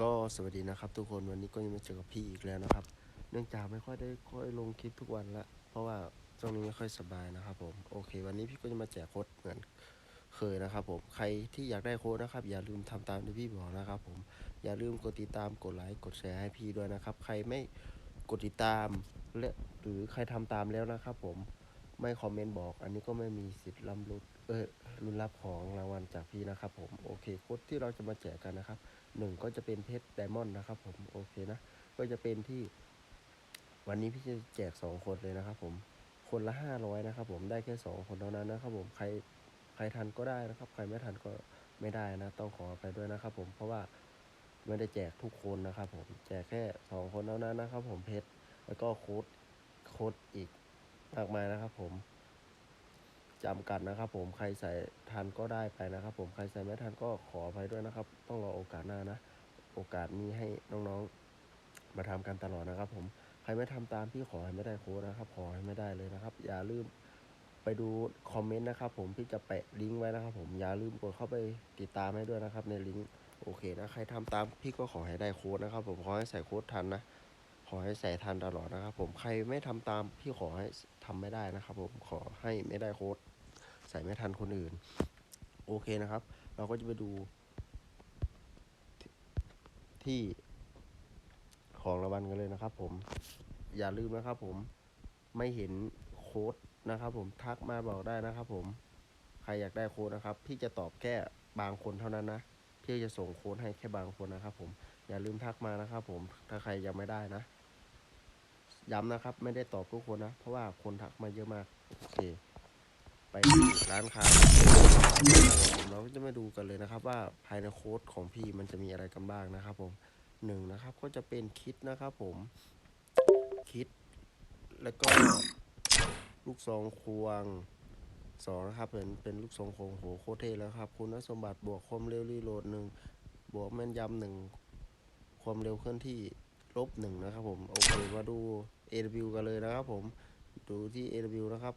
ก็สวัสดีนะครับ ทุกคนวันนี้ก็ยังมาเจอกับพี่อีกแล้วนะครับ เนื่องจากไม่ค่อยได้ค่อยลงคลิปทุกวันละเพราะว่าช่วงนี้ไม่ค่อยสบายนะครับผมโอเค วันนี้พี่ก็จะมาแจกโค้ดเหมือนเคยนะครับ ผมใครที่อยากได้โค้ดนะครับ อย่าลืมทำตามที่พี่บอกนะครับ ผมอย่าลืมกดติดตามกดไลค์กดแชร์ให้พี่ด้วยนะครับ ใครไม่กดติดตามและหรือใครทำตามแล้วนะครับ ผม ไม่คอมเมนต์บอก อันนี้ก็ไม่มีสิทธิ์รับรุดเออรุนรับของรางวัลจากพี่นะครับผมโอเคโค้ดที่เราจะมาแจกกันนะครับหนึ่งก็จะเป็นเพชรไดมอนด์นะครับผมโอเคนะ ก็จะเป็นที่ วันนี้พี่จะแจกสองคนเลยนะครับผมคนละห้าร้อยนะครับผมได้แค่สองคนเท่านั้นนะครับผมใครใครทันก็ได้นะครับ ใครไม่ทันก็ไม่ได้นะ ต้องขอไปด้วยนะครับผมเพราะว่าไม่ได้แจกทุกคนนะครับผมแจกแค่สองคนเท่านั้นนะครับผมเพชรแล้วก็โค้ดโค้ดอีก มากมายนะครับ ผมจำกัดนะครับ ผมใครใส่ทันก็ได้ไปนะครับ ผมใครใส่ไม่ทันก็ขอไปด้วยนะครับ ต้องรอโอกาสหน้านะ โอกาสมีให้น้องๆมาทำกันตลอดนะครับ ผมใครไม่ทำตามพี่ขอให้ไม่ได้โค้ดนะครับ ขอให้ไม่ได้เลยนะครับ อย่าลืมไปดูคอมเมนต์นะครับ ผมพี่จะแปะลิงก์ไว้นะครับ ผมอย่าลืมกดเข้าไปติดตามให้ด้วยนะครับ ในลิงก์โอเคนะใครทำตามพี่ก็ขอให้ได้โค้ดนะครับ ผมขอให้ใส่โค้ดทันนะ ขอให้ใส่ทันตลอดนะครับ ผมใครไม่ทำตามพี่ขอให้ทำไม่ได้นะครับ ผมขอให้ไม่ได้โค้ดใส่ไม่ทันคนอื่น โอเคนะครับ เราก็จะไปดูที่ที่ของรางวัลกันเลยนะครับ ผม อย่าลืมนะครับผมไม่เห็นโค้ดนะครับ ผมทักมาบอกได้นะครับ ผมใครอยากได้โค้ดนะครับ พี่จะตอบแค่บางคนเท่านั้นนะพี่จะส่งโค้ดให้แค่บางคนนะครับ ผมอย่าลืมทักมานะครับ ผมถ้าใครยังไม่ได้นะ ย้ำนะครับ ไม่ได้ตอบทุกคนนะ เพราะว่าคนทักมาเยอะมาก โอเค ไปร้านค้าเราก็จะมาดูกันเลยนะครับ ว่าภายในโค้ดของพี่มันจะมีอะไรกันบ้างนะครับ ผมหนึ่งนะครับ ก็จะเป็นคิดนะครับ ผมคิด แล้วก็ลูกซองควงสองนะครับเป็นเป็นลูกซองโควงโหโคเท่แล้วครับ คุณสมบัติบวกความเร็วรีโหลดหนึ่งบวกแม่นยำหนึ่งความเร็วเคลื่อนที่ลบหนึ่งนะครับผม โอเคมาดู AW กันเลยนะครับผมดูที่ AW นะครับ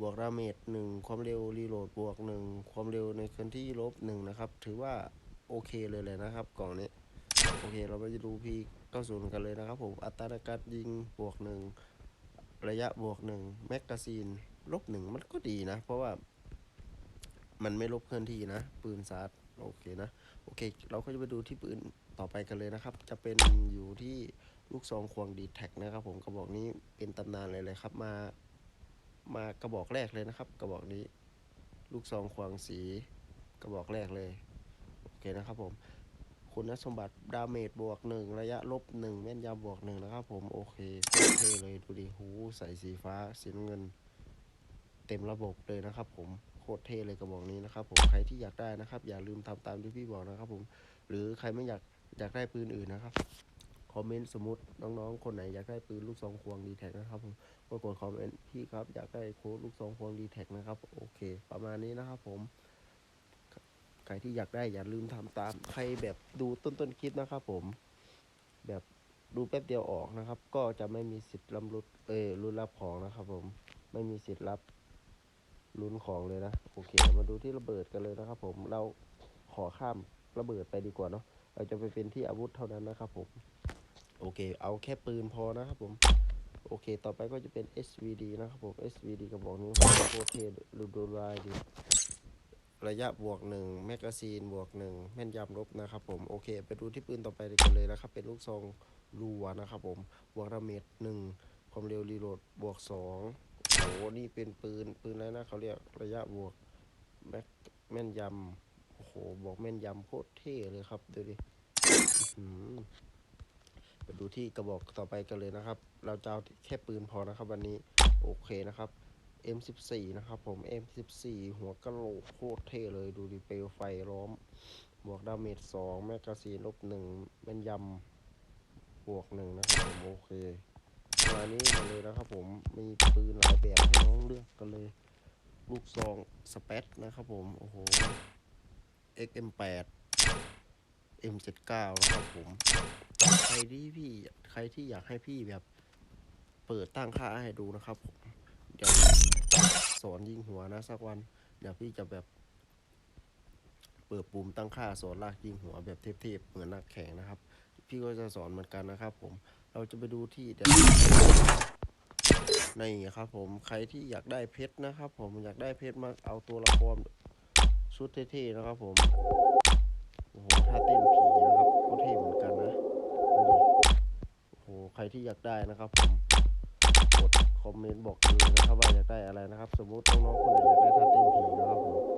บวกดาเมจหนึ่งความเร็วรีโหลดบวกหนึ่งความเร็วในเคลื่อนที่ลบหนึ่งนะครับ ถือว่าโอเคเลยเลยนะครับ กล่องนี้โอเค เราไปดูพีเก้าศูนย์กันเลยนะครับ ผมอัตราการยิงบวกหนึ่งระยะบวกหนึ่งแมกกาซีนลบหนึ่งมันก็ดีนะ เพราะว่ามันไม่ลบเคลื่อนที่นะ ปืนซาร์โอเคนะ โอเค เราก็จะไปดูที่ปืนต่อไปกันเลยนะครับ จะเป็นอยู่ที่ ลูกซองควงดีแท็กนะครับผมกระบอกนี้เป็นตำนานเลยเลยครับ มามากระบอกแรกเลยนะครับ กระบอกนี้ ลูกซองควงสี กระบอกแรกเลยโอเคนะครับผมคุณสมบัติดาเมจบวกหนึ่งระยะลบหนึ่งแม่นยำบวกหนึ่งนะครับผมโอเคโคตรเทเลยดูดิหูใส่สีฟ้าสีน้ำเงิน เต็มระบบเลยนะครับ ผมโคตรเท่เลยกระบอกนี้นะครับ ผมใครที่อยากได้นะครับ อย่าลืมทำตามที่พี่บอกนะครับ ผมหรือใครไม่อยากอยากได้ปืนอื่นนะครับ อมเมนต์สมมติน้องๆ คนไหนอยากได้ปืนลูกซองควงดีแท็กนะครับผมก็กดคอมเมนต์พี่ครับอยากได้โค้ดลูกซองควงดีแท็กนะครับ โอเค ประมาณนี้นะครับผมใครที่อยากได้อย่าลืมทำตามใครแบบดูต้นต้นคลิปนะครับผม แบบดูแป๊บเดียวออกนะครับ ก็จะไม่มีสิทธิ์รับรุดเออรุ่นรับของนะครับ ผมไม่มีสิทธิ์รับลุ้นของเลยนะโอเค มาดูที่ระเบิดกันเลยนะครับ ผมเราขอข้ามระเบิดไปดีกว่าเนาะเราจะไปเป็นที่อาวุธเท่านั้นนะครับผม โอเค เอาแค่ปืนพอนะครับผม โอเค ต่อไปก็จะเป็น SVD นะครับผม SVD กระบอกนี้โคเทดูดูลายดีระยะบวกหนึ่งแมกกาซีนบวกหนึ่งแม่นยำลบนะครับผม โอเค ไปดูที่ปืนต่อไปกันเลยนะครับ เป็นลูกซองรัวนะครับผม บวกดาเมจหนึ่งความเร็วรีโหลดบวกสองโอ้โหนี่เป็นปืนปืนอะไรนะเขาเรียกระยะบวกแม็กแม่นยำโอ้โห บอกแม่นยำโคตรเท่เลยครับ ดูดิ ไปดูที่กระบอกต่อไปกันเลยนะครับ เราจะเอาแค่ปืนพอนะครับ วันนี้โอเคนะครับ M14 นะครับผม M14 หัวกะโหลกโคตรเท่เลยดูดิเปลวไฟล้อม บวกดาเมจ2แมกกาซีนลบ1แม่นยำบวก1นะครับผมโอเคมานี้กันเลยนะครับผมมีปืนหลายแบบให้น้องเลือกกันเลย ลูกซองสเปซนะครับผม โอ้โห XM8 M79 นะครับผมใครที่พี่ใครที่อยากให้พี่แบบ เปิดตั้งค่าให้ดูนะครับผมเดี๋ยวสอนยิงหัวนะสักวัน เดี๋ยวพี่จะแบบ เปิดปุ่มตั้งค่าสอนลากยิงหัวแบบเทพๆเหมือนนักแข่งนะครับ พี่ก็จะสอนเหมือนกันนะครับ ผม เราจะไปดูที่เดี๋ยวนี่ครับผมใครที่อยากได้เพชรนะครับ ผมอยากได้เพชรมาเอาตัวละครชุดเท่ๆนะครับ ผม อ้โหท่าเต้นผีนะครับก็เท่เหมือนกันนะดูดิโอ้โหใครที่อยากได้นะครับผมกดคอมเมนต์บอกเลยนะครับว่าอยากได้อะไรนะครับ สมมติน้องๆคนไหนอยากได้ท่าเต้นผีนะครับผม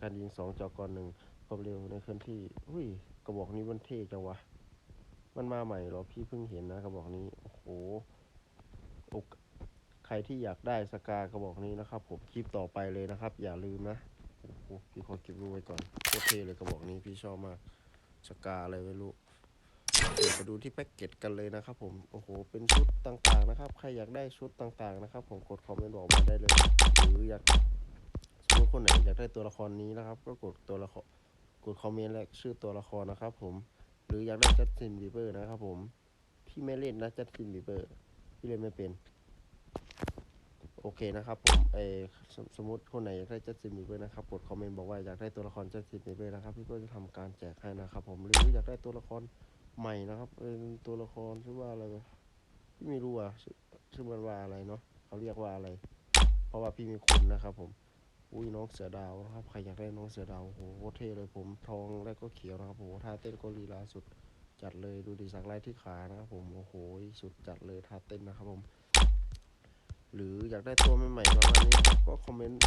การยิงสองจอกรหนึ่งความเร็วในเคลื่อนที่อุ้ยกระบอกนี้มันเท่จังวะ มันมาใหม่เหรอพี่เพิ่งเห็นนะกระบอกนี้ โอ้โหโอกใครที่อยากได้สกากระบอกนี้นะครับ ผมคลิปต่อไปเลยนะครับ อย่าลืมนะโอ้โหพี่ขอเก็บรูปไว้ก่อนโคตรเท่เลยกระบอกนี้พี่ชอบมากสกาอะไรไม่รู้โอเคไปดูที่แพ็กเกจกันเลยนะครับ ผมโอ้โห เป็นชุดต่างๆนะครับ ใครอยากได้ชุดต่างๆนะครับ ผมกดคอมเมนต์บอกมาได้เลย หรืออยาก คนไหนอยากได้ตัวละครนี้นะครับ ก็กดตัวละครกดคอมเมนต์และชื่อตัวละครนะครับ ผม หรืออยากได้จัสตินบีเบอร์นะครับ ผม พี่ไม่เล่นนะจัสตินบีเบอร์พี่เล่นไม่เป็น โอเคนะครับ ผมเอสมสมมติคนไหนอยากได้จัสตินบีเบอร์นะครับกดคอมเมนต์บอกว่าอยากได้ตัวละครจัสตินบีเบอร์นะครับพี่ก็จะทำการแจกให้นะครับ ผมหรืออยากได้ตัวละครใหม่นะครับเออตัวละครชื่อว่าอะไรพี่ไม่รู้อะชื่อชื่อมันว่าอะไรเนาะเขาเรียกว่าอะไร เพราะว่าพี่มีคุณนะครับผม อุ้ยน้องเสือดาวนะครับใครอยากได้น้องเสือดาวโอ้โหโคตรเท่เลยผมทองแล้วก็เขียวนะครับโอ้โหท่าเต้นก็ลีลาสุดจัดเลยดูดีสักไล่ที่ขานะครับผมโอ้โหสุดจัดเลยท่าเต้นนะครับผม หรืออยากได้ตัวใหม่ๆประมาณนี้ครับก็คอมเมนต์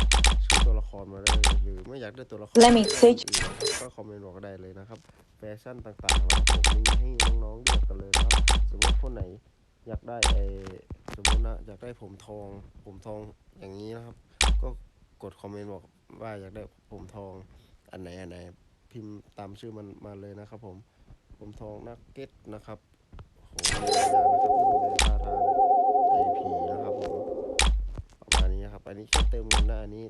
ชื่อตัวละครมาได้เลยหรือไม่อยากได้ตัวละคร Let me teach อื่นนะครับก็คอมเมนต์บอกได้เลยนะครับแฟชั่นต่างๆนะครับผมมีให้น้องๆเลือกกันเลยนะครับสมมติคนไหนอยากได้ไอสมมตินะอยากได้ผมทองผมทองอย่างนี้นะครับ ก็ กดคอมเมนต์บอกว่าอยากได้ผมทองอันไหนอันไหน พิมพ์ตามชื่อมันมาเลยนะครับ ผม ผมทองนักเก็ตนะครับโหหลายอย่างนะครับที่อยู่ในทาทางไอผีนะครับผมประมาณนี้นะครับ อันนี้แค่เติมเงินนะอันนี้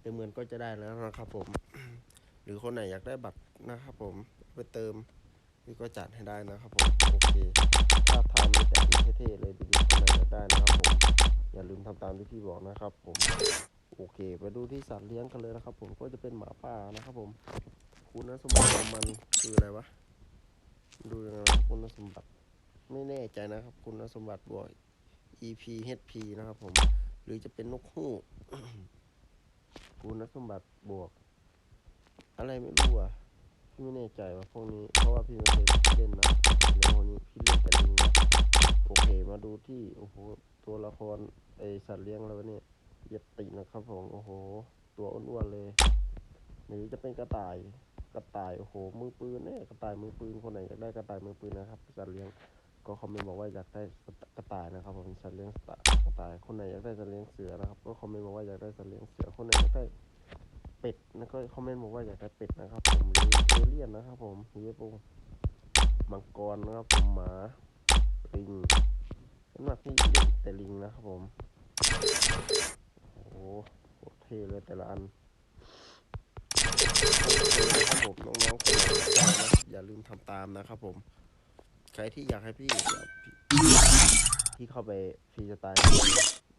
เติมเงินก็จะได้แล้วนะครับ ผม หรือคนไหนอยากได้บัตรนะครับ ผมไปเติมพี่ก็จัดให้ได้นะครับ ผมโอเคถ้าทำมีแต่ที่เท่ๆเลยดี ลืมทำตามที่พี่บอกนะครับผมโอเค ไปดูที่สัตว์เลี้ยงกันเลยนะครับ ผมก็จะเป็นหมาป่านะครับผม คุณสมบัติของมันคืออะไรวะดูยังไงวะคุณสมบัติไม่แน่ใจนะครับ คุณสมบัติบวก EP HP นะครับ ผม หรือจะเป็นนกฮูกคุณสมบัติบวก อะไรไม่รู้อะพี่ไม่แน่ใจว่าพวกนี้เพราะว่าพี่ไม่เคยเล่นนะในพวกนี้พี่เล่นแต่ลิงนะโอเคมาดูที่โอ้โห ตัวละครไอสัตว์เลี้ยงแล้วเนี่ยเหยียบตินะครับผมโอ้โห ตัวอ้วนๆเลย หรือจะเป็นกระต่ายกระต่ายโอ้โหมือปืนเนี่ยกระต่ายมือปืนคนไหนอยากได้กระต่ายมือปืนนะครับสัตว์เลี้ยงก็คอมเมนต์บอกว่าอยากได้กระต่ายนะครับผมสัตว์เลี้ยงกระต่ายคนไหนอยากได้สัตว์เลี้ยงเสือนะครับ ก็คอมเมนต์บอกว่าอยากได้สัตว์เลี้ยงเสือคนไหนอยากได้เป็ดนะก็คอมเมนต์บอกว่าอยากได้เป็ดนะครับผมหรือเอเลี่ยนนะครับผมหรือปูมังกรนะครับผมหมาลิง สำหรับพี่แต่ลิงนะครับผม โอ้โหเท่เลยแต่ละอันครับผมน้องๆคนไหนอนะอย่าลืมทำตามนะครับผม ใครที่อยากให้พี่พี่เข้าไปฟรีสไตล์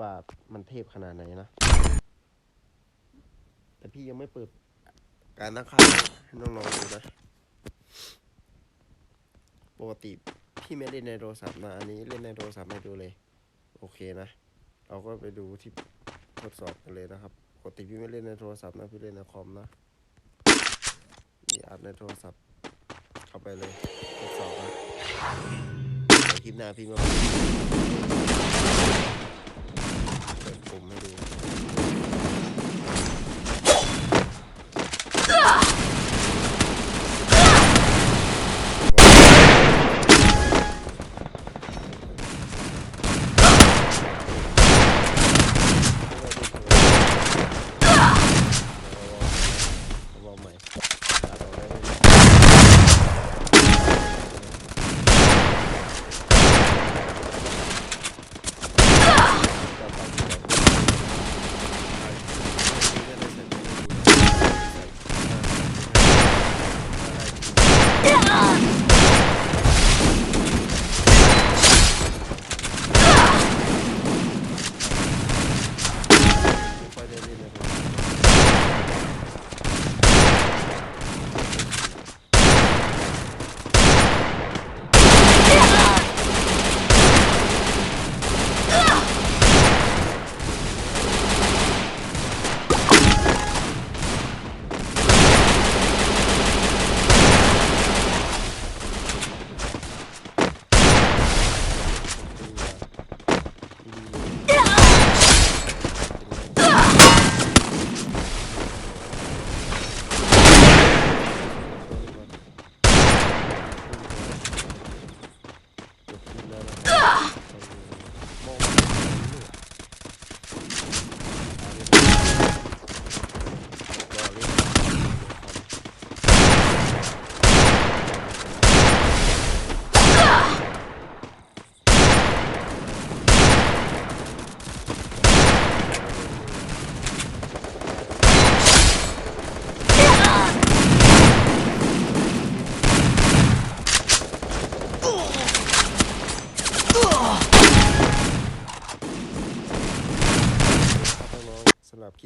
ว่ามันเทพขนาดไหนนะ แต่พี่ยังไม่เปิดการตั้งค่าให้น้องๆดูนะปกติ พี่ไม่เล่นในโทรศัพท์นะ อันนี้เล่นในโทรศัพท์ให้ดูเลย โอเคนะ เราก็ไปดูที่ทดสอบกันเลยนะครับปกติพี่ไม่เล่นในโทรศัพท์นะพี่เล่นในคอมนะนี่อัดในโทรศัพท์ เข้าไปเลยทดสอบนะคลิปหน้าพี่มาเปิดปุ่มให้ดู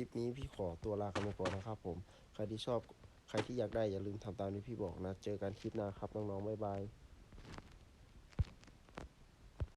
ปนี้พี่ขอตัวลากันไปก่อนนะครับผม ใครที่ชอบใครที่อยากได้อย่าลืมทำตามที่พี่บอกนะ เจอกันคลิปหน้าครับน้องๆบ๊ายบาย